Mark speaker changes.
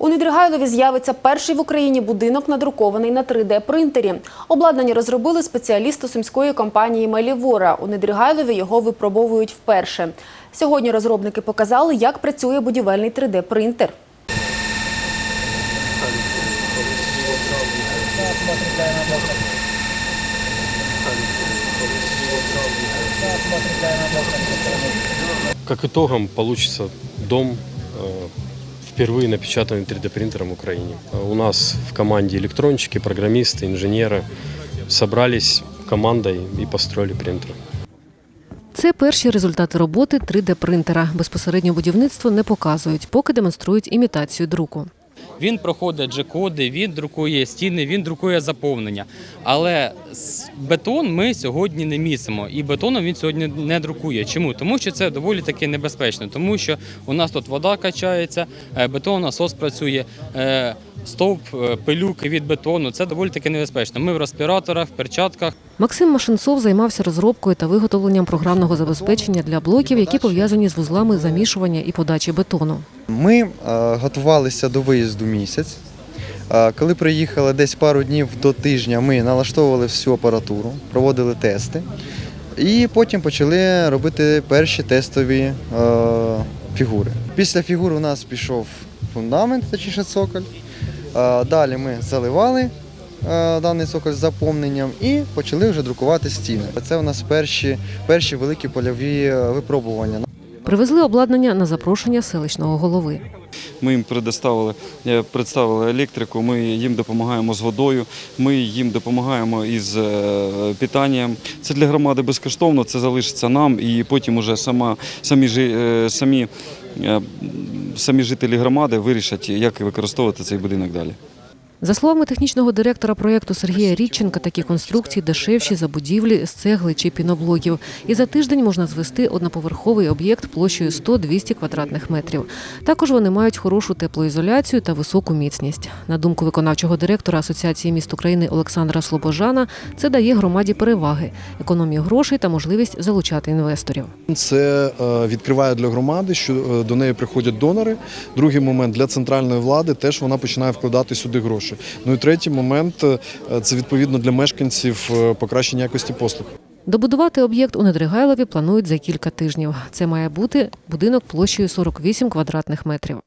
Speaker 1: У Недригайлові з'явиться перший в Україні будинок, надрукований на 3D-принтері. Обладнання розробили спеціалісти сумської компанії Мелівора. У Недригайлові його випробовують вперше. Сьогодні розробники показали, як працює будівельний 3D-принтер.
Speaker 2: Как итогом получится дом, э, впервые напечатанный 3D-принтером в Украине. Э, У нас в команде электронщики, программисты, инженеры собрались командой и построили принтер.
Speaker 3: Це перші результати роботи 3D-принтера. Безпосередньо будівництво не показують, поки демонструють імітацію друку.
Speaker 4: Він проходить G-коди, він друкує стіни, він друкує заповнення. Але бетон ми сьогодні не місимо, і бетоном він сьогодні не друкує. Чому? Тому що це доволі таки небезпечно, тому що у нас тут вода качається, е, бетон насос працює. е, Стовп е, пилюки від бетону це доволі таки небезпечно. Ми в респіраторах, в перчатках.
Speaker 3: Максим Машинцов займався розробкою та виготовленням програмного забезпечення для блоків, які пов'язані з вузлами замішування і подачі бетону.
Speaker 5: Ми е, готувалися до виїзду місяць. Е, Коли приїхали десь пару днів до тижня, ми налаштовували всю апаратуру, проводили тести і потім почали робити перші тестові е, фігури. Після фігур у нас пішов фундамент, точніше цоколь. Далі ми заливали даний цоколь з заповненням і почали вже друкувати стіни. Це у нас перші, перші великі польові випробування.
Speaker 3: Привезли обладнання на запрошення селищного голови.
Speaker 6: Ми їм предоставили, представили електрику, ми їм допомагаємо з водою, ми їм допомагаємо із е, питанням. Це для громади безкоштовно, це залишиться нам, і потім уже сама, самі, е, самі, е, самі жителі громади вирішать, як використовувати цей будинок далі.
Speaker 3: За словами технічного директора проєкту Сергія Рідченка, такі конструкції дешевші за будівлі з цегли чи піноблоків. І за тиждень можна звести одноповерховий об'єкт площею 100-200 квадратних метрів. Також вони мають хорошу теплоізоляцію та високу міцність. На думку виконавчого директора Асоціації міст України Олександра Слобожана, це дає громаді переваги, економію грошей та можливість залучати інвесторів.
Speaker 7: Це е, відкриває для громади, що е, до неї приходять донори. Другий момент для центральної влади теж вона починає вкладати сюди гроші. Ну і третій момент е, це відповідно для мешканців е, покращення якості послуг.
Speaker 3: Добудувати об'єкт у Недригайлові планують за кілька тижнів. Це має бути будинок площею 48 квадратних метрів.